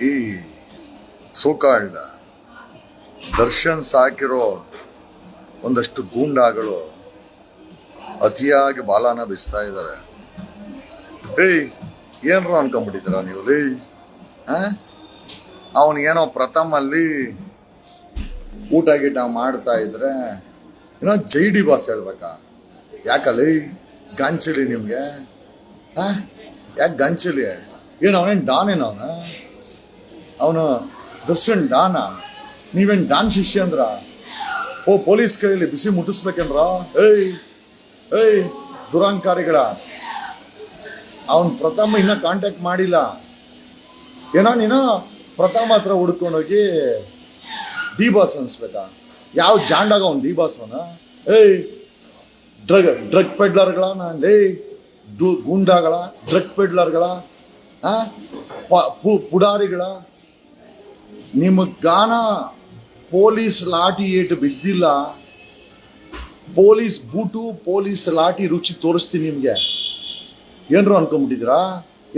ಈ ಸೋಕಾಲ್ಡ ದರ್ಶನ್ ಸಾಕಿರೋ ಒಂದಷ್ಟು ಗೂಂಡಾಗಳು ಅತಿಯಾಗಿ ಬಾಲಾನ ಬಿಸ್ತಾ ಇದ್ದಾರೆ. ಏಯ್, ಏನ್ರ ಅನ್ಕೊಂಡ್ಬಿಟ್ಟಿದ್ದೀರಾ ನೀವು? ಲೇ ಅವನಿಗೇನೋ ಪ್ರಥಮಲ್ಲಿ ಊಟ ಗೀಟ ಮಾಡ್ತಾ ಇದ್ರೆ ಏನೋ ಜೈ ಡಿ ಬಾಸ್ ಹೇಳ್ಬೇಕಾ? ಯಾಕಲ್ಲಿ ಗಂಚಲಿ ನಿಮಗೆ? ಹಾಂ ಯಾಕೆ ಗಂಚಲಿ? ಏನು ಅವನೇನು ಡಾನ್ ಏನು ಅವನ? ಅವನು ದರ್ಶನ್ ಡಾನ, ನೀವೇನು ಡಾನ್ ಶಿಷ್ಯ ಅಂದ್ರ? ಓ, ಪೊಲೀಸ್ ಕೈಯಲ್ಲಿ ಬಿಸಿ ಮುಟ್ಟಿಸ್ಬೇಕಂದ್ರ? ಏಯ್ ಏಯ್, ದುರಾಂಕಾರಿಗಳ. ಅವನ್ ಪ್ರಥಮ ಇನ್ನ ಕಾಂಟ್ಯಾಕ್ಟ್ ಮಾಡಿಲ್ಲ. ಏನೋ ನೀನು ಪ್ರಥಮ ಹತ್ರ ಹುಡ್ಕೊಂಡೋಗಿ ಡಿ ಬಾಸ್ ಅನ್ಸ್ಬೇಕಾ? ಯಾವ ಜಾಂಡಾಗ ಅವ್ನು ಡಿ ಬಾಸ್ ಅವನ? ಏಯ್, ಡ್ರಗ್ ಡ್ರಗ್ ಪೆಡ್ಲರ್ಗಳ ನಾನು ಏಯ್ ಡು ಗೂಂಡಾಗಳ, ಡ್ರಗ್ ಪೆಡ್ಲರ್ಗಳ ಪುಡಾರಿಗಳ. ನಿಮ್ಮ ಗಾನ ಪೊಲೀಸ್ ಲಾಠಿ ಏಟು ಬಿದ್ದಿಲ್ಲ, ಪೊಲೀಸ್ ಬೂಟು, ಪೊಲೀಸ್ ಲಾಠಿ ರುಚಿ ತೋರಿಸ್ತೀನಿ ನಿಮಗೆ. ಏನರು ಅನ್ಕೊಂಬಿಟ್ಟಿದ್ದೀರಾ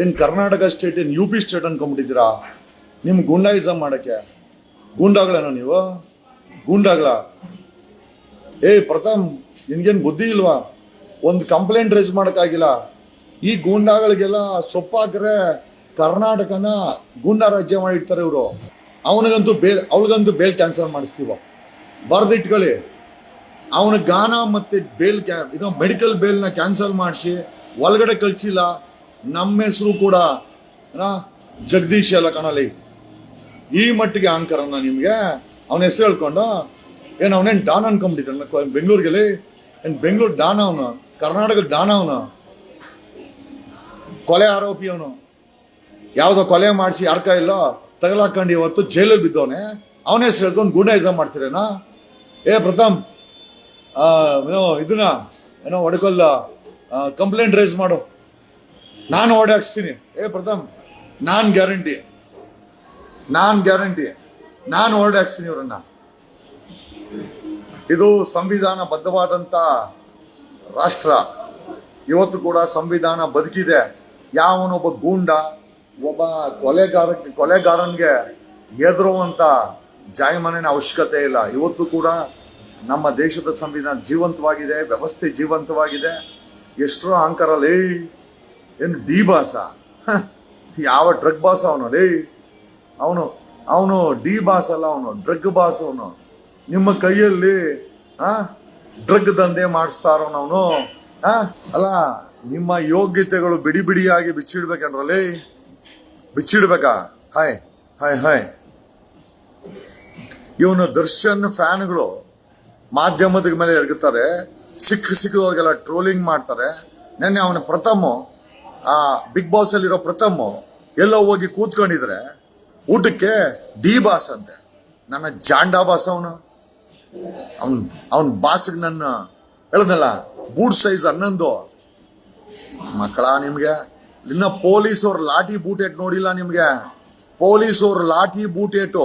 ಏನು ಕರ್ನಾಟಕ ಸ್ಟೇಟ್ ಏನು ಯು ಪಿ ಸ್ಟೇಟ್ ಅನ್ಕೊಂಬಿಟ್ಟಿದ್ದೀರಾ ನಿಮ್ಗೆ ಗುಂಡಾಯಿಸಮ್ ಮಾಡೋಕ್ಕೆ. ಗುಂಡಾಗ್ಲೇನೋ ನೀವು? ಗೂಂಡಾಗಳ ಏ, ಪ್ರಥಮ್, ನಿನ್ಗೇನು ಬುದ್ಧಿ ಇಲ್ವಾ? ಒಂದು ಕಂಪ್ಲೇಂಟ್ ರೈಸ್ ಮಾಡೋಕ್ಕಾಗಿಲ್ಲ. ಈ ಗೂಂಡಾಗಳಿಗೆಲ್ಲ ಸೊಪ್ಪಾಕ್ರೆ ಕರ್ನಾಟಕನ ಗೂಂಡಾ ರಾಜ್ಯ ಮಾಡಿರ್ತಾರೆ ಇವರು. ಅವನಿಗಂತೂ ಬೇಲ್ ಅವಳಿಗಂತೂ ಬೇಲ್ ಕ್ಯಾನ್ಸಲ್ ಮಾಡಿಸ್ತೀವ. ಬರ್ದಿಟ್ಕೊಳ್ಳಿ. ಅವನ ಗಾನ ಮತ್ತೆ ಬೇಲ್ ಕ್ಯಾ, ಇದು ಮೆಡಿಕಲ್ ಬೇಲ್ನ ಕ್ಯಾನ್ಸಲ್ ಮಾಡಿಸಿ, ಒಳಗಡೆ ಕಳಿಸಿಲ್ಲ, ನಮ್ಮ ಹೆಸರು ಕೂಡ ಜಗದೀಶ್ ಎಲ್ಲ ಕಣಲಿ ಈ ಮಟ್ಟಿಗೆ ಅಹಂಕಾರನ ನಿಮಗೆ, ಅವನ ಹೆಸರು ಹೇಳ್ಕೊಂಡು, ಏನು ಅವನೇನು ಡಾನ್ ಅನ್ಕೊಂಡ್ಬಿಟ್ಟಿದ್ದ ಬೆಂಗಳೂರಿಗೆಲ್ಲಿ? ಏನು ಬೆಂಗಳೂರು ಡಾನ್ ಅವನು ಕರ್ನಾಟಕ ಡಾನ್ ಅವನು. ಕೊಲೆ ಆರೋಪಿ ಅವನು. ಯಾವುದೋ ಕೊಲೆ ಮಾಡಿಸಿ ಯಾರ್ಕ ಇಲ್ಲೋ ತಗಲಾಕೊಂಡು ಇವತ್ತು ಜೈಲಲ್ಲಿ ಬಿದ್ದವನೆ. ಅವನ ಹೆಸರು ಹೇಳ್ಕೊಂಡು ಗೂಂಡಾಯಿಸ ಮಾಡ್ತೀರೇನಾ? ಏ ಪ್ರಥಮ್ ಏನೋ ಇದನ್ನ, ಏನೋ ಒಡಕಲ್ಲ ಕಂಪ್ಲೇಂಟ್ ರೈಸ್ ಮಾಡು. ನಾನು ಓಡಾಕ್ಸ್ತೀನಿ ಏ ಪ್ರಥಮ್ ನಾನು ಗ್ಯಾರಂಟಿ ನಾನು ಗ್ಯಾರಂಟಿ ನಾನು ಓಡಾಕ್ಸ್ತೀನಿ ಇವರನ್ನ. ಇದು ಸಂವಿಧಾನ ಬದ್ಧವಾದಂತ ರಾಷ್ಟ್ರ. ಇವತ್ತು ಕೂಡ ಸಂವಿಧಾನ ಬದುಕಿದೆ. ಯಾವನೊಬ್ಬ ಗೂಂಡ ಒಬ್ಬ ಕೊಲೆಗಾರ, ಕೊಲೆಗಾರನ್ಗೆ ಎದುರುವಂತ ಜಾಯಮಾನಿನ ಅವಶ್ಯಕತೆ ಇಲ್ಲ. ಇವತ್ತು ಕೂಡ ನಮ್ಮ ದೇಶದ ಸಂವಿಧಾನ ಜೀವಂತವಾಗಿದೆ, ವ್ಯವಸ್ಥೆ ಜೀವಂತವಾಗಿದೆ. ಎಷ್ಟೋ ಅಹಂಕಾರ ಲೇ, ಏನು ಡಿ ಬಾಸ ಯಾವ ಡ್ರಗ್ ಬಾಸ ಅವನು, ಲೇ? ಅವನು ಅವನು ಡಿ ಬಾಸ್ ಅಲ್ಲ ಅವನು, ಡ್ರಗ್ ಬಾಸ್ ಅವನು. ನಿಮ್ಮ ಕೈಯಲ್ಲಿ ಡ್ರಗ್ ದಂಧೆ ಮಾಡಿಸ್ತಾರವನವನು ಆ, ಅಲ್ಲ, ನಿಮ್ಮ ಯೋಗ್ಯತೆಗಳು ಬಿಡಿ ಬಿಡಿಯಾಗಿ ಬಿಚ್ಚಿಡ್ಬೇಕೇನ್ರಲ್ಲಿ ಬಿಚ್ಚಿಡ್ಬೇಕಾ ಹಾಯ್ ಹಾಯ್ ಹಾಯ್. ಇವನು ದರ್ಶನ್ ಫ್ಯಾನ್ಗಳು ಮಾಧ್ಯಮದ ಮೇಲೆ ಎರಗುತ್ತಾರೆ. ಸಿಕ್ಕ ಸಿಕ್ಕದವ್ರಿಗೆಲ್ಲ ಟ್ರೋಲಿಂಗ್ ಮಾಡ್ತಾರೆ. ನೆನ್ನೆ ಅವನ ಪ್ರಥಮ, ಆ ಬಿಗ್ ಬಾಸ್ ಅಲ್ಲಿರೋ ಪ್ರಥಮ ಎಲ್ಲೋ ಹೋಗಿ ಕೂತ್ಕೊಂಡಿದ್ರೆ ಊಟಕ್ಕೆ ಡಿ ಬಾಸ್ ಅಂತೆ. ನನ್ನ ಜಾಂಡಾ ಬಾಸ್ ಅವನು. ಅವನ್ ಅವನ್ ಬಾಸ್ಗೆ ನನ್ನ ಹೇಳ್ದಲ್ಲ ಬೂಟ್ ಸೈಜ್ ಹನ್ನೊಂದು. ಮಕ್ಕಳ ನಿಮ್ಗೆ? ಇನ್ನ ಪೊಲೀಸ್ ಅವ್ರ ಲಾಠಿ ಬೂಟೇಟ್ ನೋಡಿಲ್ಲ ನಿಮ್ಗೆ? ಪೊಲೀಸ್ ಅವ್ರ ಲಾಠಿ ಬೂಟೇಟು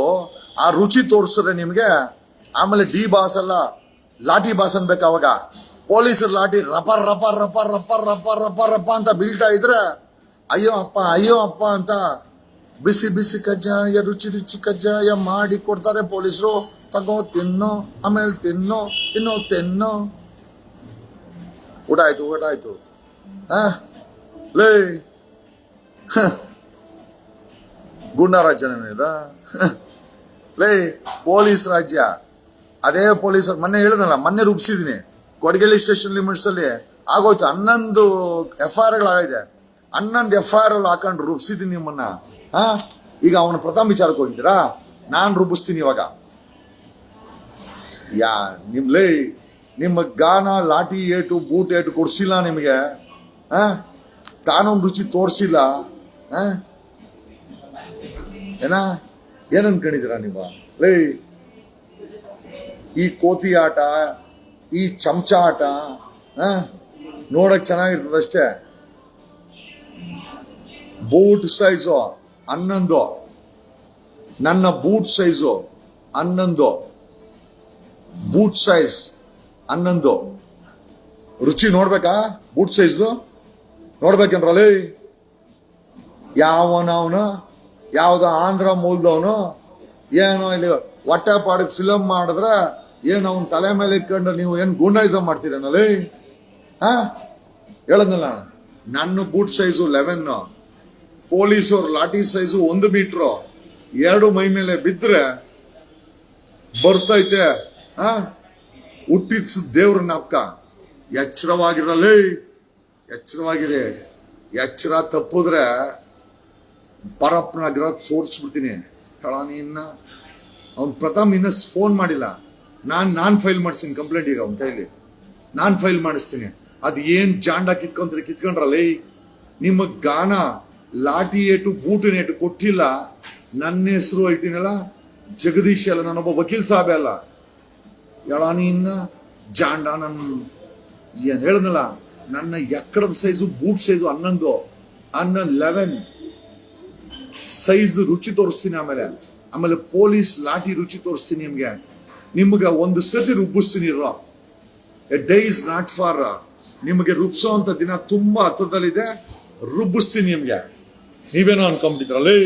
ಆ ರುಚಿ ತೋರಿಸಿದ್ರೆ ನಿಮ್ಗೆ? ಆಮೇಲೆ ಡಿ ಬಾಸ್ ಅಲ್ಲ, ಲಾಠಿ ಬಾಸ್ ಅನ್ಬೇಕು ಅವಾಗ. ಪೊಲೀಸರ ಲಾಠಿ ರಪ ರಪ ರಪ ರಪರ್ ರಪರ್ ರಪರ್ ರಪ ಅಂತ ಬೀಳ್ತಾ ಇದ್ರೆ, ಅಯ್ಯೋ ಅಪ್ಪ ಅಯ್ಯೋ ಅಪ್ಪ ಅಂತ ಬಿಸಿ ಬಿಸಿ ಕಜ್ಜಾಯ, ರುಚಿ ರುಚಿ ಕಜ್ಜಾಯ ಮಾಡಿ ಕೊಡ್ತಾರೆ ಪೊಲೀಸರು. ತಗೋ, ತಿನ್ನೋ, ಆಮೇಲೆ ತಿನ್ನೋ ಇನ್ನೋ ತಿನ್ನೋ. ಊಟ ಆಯ್ತು ಊಟ ಆಯ್ತು? ಲೇ. ಗುಂಡಾ ರಾಜ್ಯನೇನಿದ. ಲೇ, ಪೊಲೀಸ್ ರಾಜ್ಯ. ಅದೇ ಪೊಲೀಸರು ಮೊನ್ನೆ ಹೇಳಿದ್ನಲ್ಲ, ಮೊನ್ನೆ ರೂಪಿಸಿದೀನಿ ಕೊಡಗೇಲಿ ಸ್ಟೇಷನ್ ಲಿಮಿಟ್ಸ್ ಅಲ್ಲಿ. ಆಗೋಯ್ತು. ಹನ್ನೊಂದು ಎಫ್ ಐ ಆರ್ಗಳಾಗಿದೆ ಹನ್ನೊಂದು ಎಫ್ ಆರ್ ಹಾಕೊಂಡು ರೂಪಿಸಿದ್ದೀನಿ ನಿಮ್ಮನ್ನ. ಹಾ? ಈಗ ಅವನ ಪ್ರಥಮ ವಿಚಾರಕ್ಕೆ ಹೋಗಿದ್ದೀರಾ? ನಾನು ರೂಪಿಸ್ತೀನಿ ಇವಾಗ. ಯಾ, ನಿಮ್, ಲೇ, ನಿಮ್ಮ ಗಾನ ಲಾಠಿ ಏಟು, ಬೂಟ್ ಏಟು ಕೊಡ್ಸಿಲ್ಲ ನಿಮಗೆ. ಕಾನೂನು ರುಚಿ ತೋರಿಸಿಲ್ಲ. ಆ? ಏನ? ಏನ್ ಅನ್ಕೊಂಡಿದ್ದೀರಾ ನೀವು? ಲೇ, ಈ ಕೋತಿ ಆಟ, ಈ ಚಮಚ ಆಟ, ಆ? ನೋಡಕ್ ಚೆನ್ನಾಗಿರ್ತದಷ್ಟೇ ಬೂಟ್ ಸೈಜು ಹನ್ನೊಂದು. ನನ್ನ ಬೂಟ್ ಸೈಜು ಹನ್ನೊಂದು. ಬೂಟ್ ಸೈಜ್ ಹನ್ನೊಂದು. ರುಚಿ ನೋಡ್ಬೇಕಾ? ಬೂಟ್ ಸೈಜ್ದು? ನೋಡ್ಬೇಕೇನ್ರಲ್ಲಿ ಯಾವನವನ? ಯಾವುದೋ ಆಂಧ್ರ ಮೂಲದವನು? ಏನೋ ಇಲ್ಲಿ ಹೊಟ್ಟೆ ಪಾಡಿಗೆ ಫಿಲಮ್ ಮಾಡಿದ್ರೆ ಏನು ಅವನ್ ತಲೆ ಮೇಲೆ ಇಟ್ಕೊಂಡು ನೀವು ಏನು ಗುಂಡೈಸ ಮಾಡ್ತೀರೇನಲ್ಲಿ? ಹಾ? ಹೇಳದ್ನಲ್ಲ ನನ್ನ ಬೂಟ್ ಸೈಜು ಲೆವೆನ್ ಪೊಲೀಸವ್ರ ಲಾಠಿ ಸೈಜು ಒಂದು ಮೀಟ್ರು. ಎರಡು ಮೈ ಮೇಲೆ ಬಿದ್ರೆ ಬರ್ತೈತೆ. ಆ ಹುಟ್ಟಿದ ದೇವ್ರ ನಾಪ್ಕ ಎಚ್ಚರವಾಗಿರಲಿ. ಎಚ್ಚರವಾಗಿರಿ. ಎಚ್ಚರ ತಪ್ಪಿದ್ರೆ ಪರಪ್ಪನ ಗ್ರಹ ತೋರಿಸ್ಬಿಡ್ತೀನಿ ಹೇಳ ಇನ್ನ ಅವ್ನು ಪ್ರಥಮ್ ಇನ್ನ ಫೋನ್ ಮಾಡಿಲ್ಲ. ನಾನು, ನಾನ್ ಫೈಲ್ ಮಾಡಿಸ್ತೀನಿ ಕಂಪ್ಲೇಂಟ್ ಈಗ ಅವ್ನ ಕೈಲಿ. ನಾನ್ ಫೈಲ್ ಮಾಡಿಸ್ತೀನಿ. ಅದು ಏನು ಜಾಂಡ ಕಿತ್ಕೊಂತಾರೆ ಕಿತ್ಕೊಂಡ್ರಲ್ಲೇ ನಿಮ್ಮ ಗಾನ, ಲಾಠಿ ಏಟು ಬೂಟಿನ ಏಟು ಕೊಟ್ಟಿಲ್ಲ. ನನ್ನ ಹೆಸರು ಐತಿನಲ್ಲ ಜಗದೀಶ್ ಅಲ್ಲ, ನಾನೊಬ್ಬ ವಕೀಲ್ ಸಾಬೆ ಅಲ್ಲ. ಹೇಳ ಇನ್ನ ಜಾಂಡ ನನ್ನ ಏನು ಹೇಳದ್ನಲ್ಲ ನನ್ನ ಎಕ್ಕಡದ ಸೈಜು ಬೂಟ್ ಸೈಜು ಹನ್ನೊಂದು ಹನ್ನೊಂದು ಲೆವೆನ್ ಸೈಜ್ ರುಚಿ ತೋರಿಸ್ತೀನಿ ಆಮೇಲೆ. ಆಮೇಲೆ ಪೊಲೀಸ್ ಲಾಠಿ ರುಚಿ ತೋರಿಸ್ತೀನಿ ನಿಮ್ಗೆ. ನಿಮ್ಗೆ ಒಂದು ಸತಿ ರುಬ್ಬಿಸ್ತೀನಿ ರಾ a day is not far ನಿಮಗೆ ರುಬ್ಸೋ ಅಂತ ದಿನ ತುಂಬಾ ಹತ್ರದಲ್ಲಿದೆ. ರುಬ್ಬಿಸ್ತೀನಿ ನಿಮ್ಗೆ. ನೀವೇನೋ ಅನ್ಕೊಂಬಿಟ್ಟಿದ್ರಲ್ಲಿ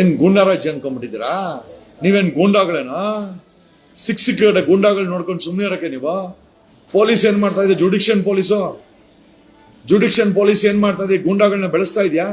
ಏನ್ ಗುಂಡಾರಾಜ್ಯ ಅನ್ಕೊಂಬಿಟ್ಟಿದ್ದೀರಾ? ನೀವೇನ್ ಗೂಂಡಾಗಳೇನಾ? ಸಿಕ್ ಸಿಕ್ ಗೂಂಡಾಗಳು ನೋಡ್ಕೊಂಡು ಸುಮ್ಮನೆ ಇರಕ್ಕೆ ನೀವು? ಪೊಲೀಸ್ ಏನ್ ಮಾಡ್ತಾ ಇದೆ? ಜುಡಿಕ್ಷನ್ ಪೊಲೀಸು? ಜುಡಿಕ್ಷನ್ ಪೊಲೀಸ್ ಏನ್ ಮಾಡ್ತಾ ಇದೆ? ಗೂಂಡಾಗಳನ್ನ ಬೆಳೆಸ್ತಾ ಇದೆಯಾ?